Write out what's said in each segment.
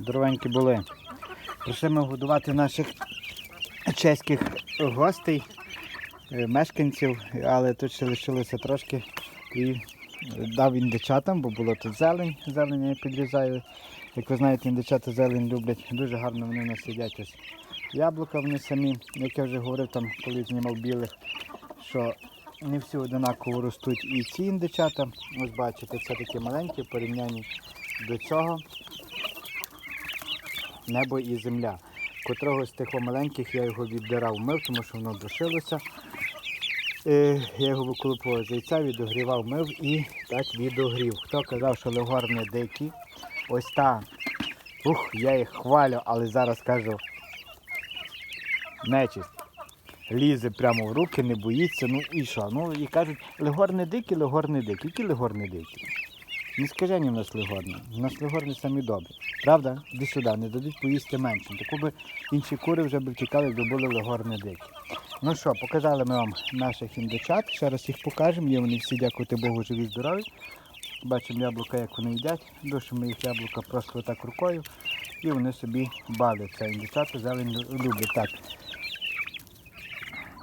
Здоровенькі були. Прийшли ми годувати наших чеських гостей, е, мешканців, але тут ще лишилося трошки. І дав індичатам, бо було тут зелень, зелень я підрізаю. Як ви знаєте, індичата зелень люблять. Дуже гарно вони в нас сидять. Ось яблука вони самі, як я вже говорив, там коли знімав білих, що не всі одинаково ростуть і ці індичата. Ось бачите, це такі маленькі в порівнянні до цього небо і земля. Котрого з тих маленьких я його віддирав мив, тому що воно душилося. Е, Я його виколупував з яйця, відогрівав, мив і так відогрів. Хто казав, що легор не дикі, ось та. Ух, я їх хвалю, але зараз кажу. Нечисть. Лізе прямо в руки, не боїться. Ну і що? Ну і кажуть, легор не дикий, легор не дикий. Які легор не дикий? Не скажені в нас легорні. У нас легорні самі добрі. Правда? Іди сюди, не дадуть поїсти менше. Таку би інші кури вже б втікали, якби були легорні дикі. Ну що, показали ми вам наших індичат. Ще раз їх покажемо. Є вони всі, дякувати Богу, живі здорові. Бачимо яблука, як вони їдять. Душимо їх яблука просто так рукою. І вони собі бавляться. Індичата зелень лю- люблять. Так.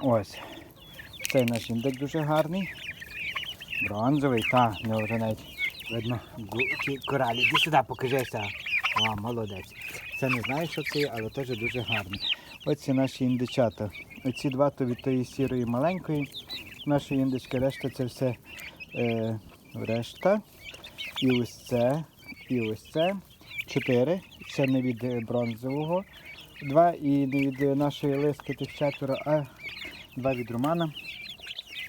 Ось. Цей наш індик дуже гарний. Бронзовий, та, в нього вже навіть видно коралі. Іди сюди, покажися. О, молодець. Це не знаю, що це є, але теж дуже гарний. Оці наші індичата. Оці два то від тої сірої маленької. Наші індички, решта це все е, решта. І ось це, і ось це. Чотири. Це не від е, бронзового. Два і не від е, нашої лиски тих четверо, а два від Романа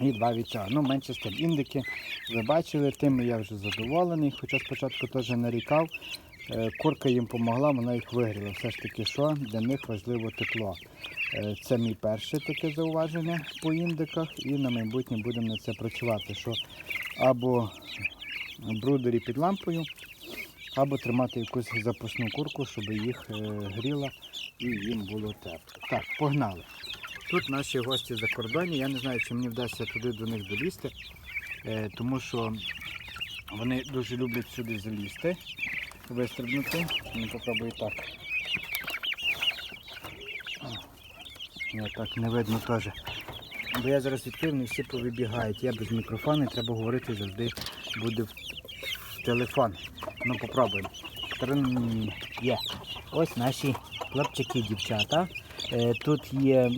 і два від. Ну, менше з. Індики ви бачили, тим я вже задоволений, хоча спочатку теж нарікав. Е, Курка їм допомогла, вона їх вигріла. Все ж таки, що для них важливо тепло. Е, Це мій перше таке зауваження по індиках, і на майбутнє будемо на це працювати. Що або брудері під лампою, або тримати якусь запасну курку, щоб їх е, гріла і їм було тепло. Так, погнали. Тут наші гості за кордоні. Я не знаю, чи мені вдасться туди до них долізти, е, тому що вони дуже люблять сюди залізти, вистрибнути. Ну, попробую так. Ні, так не видно теж. Бо я зараз відкрив, вони всі повибігають. Я без мікрофону, треба говорити завжди буде в, телефон. Ну попробуємо. Трин, Є. Ось наші хлопчики і дівчата. Е, Тут є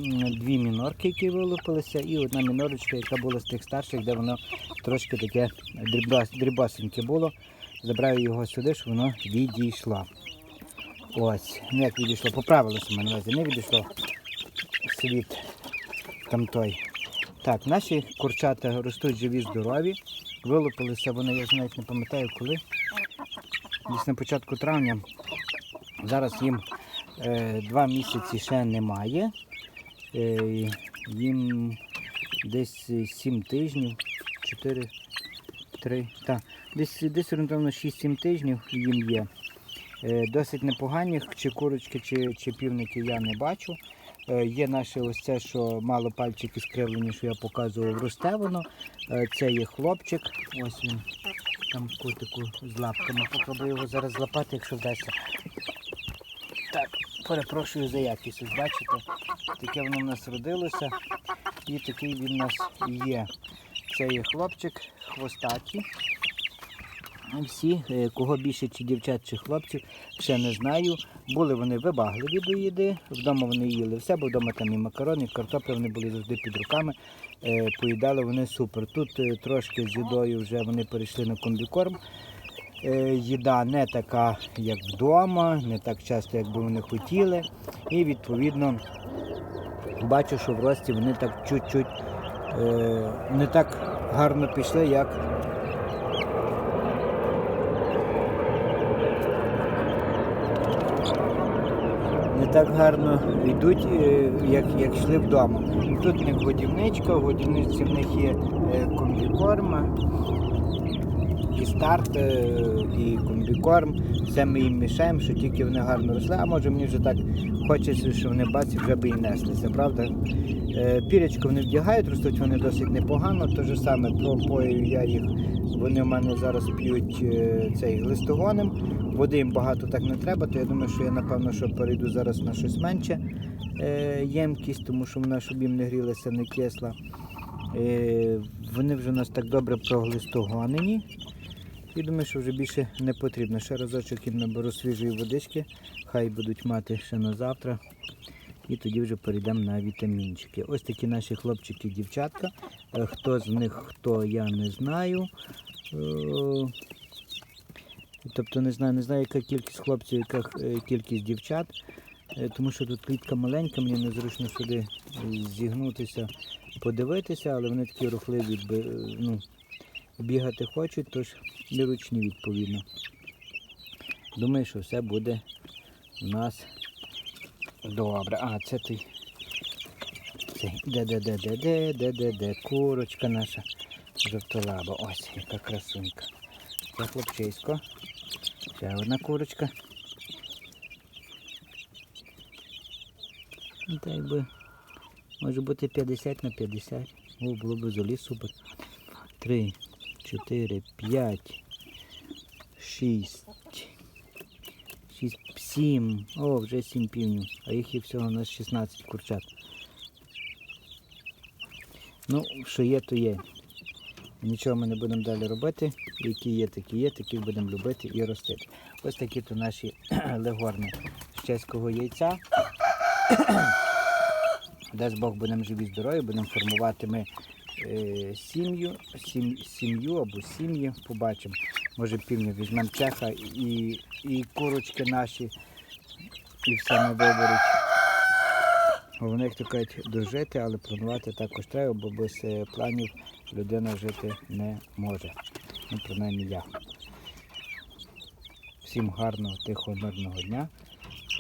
дві мінорки, які вилупилися, і одна мінорочка, яка була з тих старших, де воно трошки таке дрібасеньке було. Забрав його сюди, щоб воно відійшло. Ось, ну як відійшло, поправилося мене на увазі, не відійшло світ там той. Так, наші курчата ростуть живі, здорові. Вилупилися вони, я навіть не пам'ятаю коли. Десь на початку травня. Зараз їм е, два місяці ще немає. Е, їм десь 7 тижнів, 4, 3, так, десь, десь орієнтовно 6-7 тижнів їм є. Е, досить непогані, чи курочки, чи, чи півники я не бачу. Е, Є наше ось це, що мало пальчики скривлені, що я показував, росте воно. Е, Це є хлопчик. Ось він там в кутику з лапками. Попробую його зараз злапати, якщо вдасться. Перепрошую за якість. Бачите, таке воно в нас родилося. І такий він у нас є. Це є хлопчик, хвостаті. Всі, е, кого більше чи дівчат, чи хлопців, ще не знаю. Були вони вибагливі до їди. Вдома вони їли все, бо вдома там і макарони, і картопля вони були завжди під руками. Е, Поїдали вони супер. Тут е, трошки з їдою вже вони перейшли на комбікорм. Е, Їда не така, як вдома, не так часто, як би вони хотіли. І відповідно бачу, що в рості вони так чуть-чуть е, не так гарно пішли, як не так гарно йдуть, е, як, як йшли вдома. Тут в них годівничка, в годівничці в них є комбікорма, старт, е, і комбікорм. Все ми їм мішаємо, що тільки вони гарно росли, а може мені вже так хочеться, що вони баці вже би і неслися, правда? Е, Пірячку вони вдягають, ростуть вони досить непогано. Те ж саме пропою я їх Вони в мене зараз п'ють е, цей глистогонем. Води їм багато так не треба, то я думаю, що я напевно що перейду зараз на щось менше ємкість, тому що вона, щоб їм не грілася, не кисла. Вони вже у нас так добре проглистогонені. І думаю, що вже більше не потрібно. Ще разочок їм наберу свіжої водички, хай будуть мати ще на завтра. І тоді вже перейдемо на вітамінчики. Ось такі наші хлопчики дівчатка. Е, Хто з них, хто я не знаю. Е, Тобто не знаю, не знаю, яка кількість хлопців, яка е, кількість дівчат. Тому що тут клітка маленька, мені незручно сюди зігнутися, подивитися, але вони такі рухливі, ну, бігати хочуть, тож неручні відповідно. Думаю, що все буде у нас добре. А, це той де-де-де-де-де-де-де-де, курочка наша жовтолаба. Ось, яка красунька. Це хлопчисько. Ще одна курочка. Ну, так би, може бути 50 на 50. О, було б за лісу. Три, 4, 5, 6, 6, 7. О, вже 7 півнів. А їх є всього у нас 16 курчат. Ну, що є, то є. Нічого ми не будемо далі робити. Які є, такі є, таких будемо любити і ростити. Ось такі то наші легорни з чеського яйця. Дасть Бог будемо живі здорові, будемо формувати ми сім'ю, сім, сім'ю або сім'ї, побачимо. Може півня візьмемо чеха і, і курочки наші, і все ми виберуть. Головне, як кажуть, дожити, але планувати також треба, бо без е, планів людина жити не може. Ну, принаймні я. Всім гарного, тихого, мирного дня,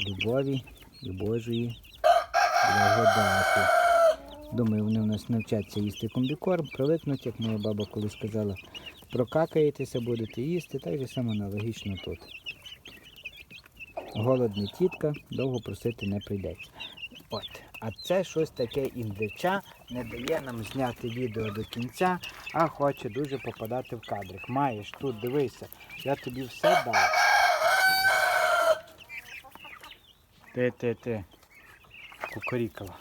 любові і Божої благодати. Думаю, вони у нас навчаться їсти комбікорм, привикнуть, як моя баба колись сказала, прокакаєтеся, будете їсти, так же само аналогічно тут. Голодний тітка, довго просити не прийдеться. От. А це щось таке індича, не дає нам зняти відео до кінця, а хоче дуже попадати в кадрик. Маєш тут, дивися, я тобі все дав. Ти, ти, ти. Кукурікала.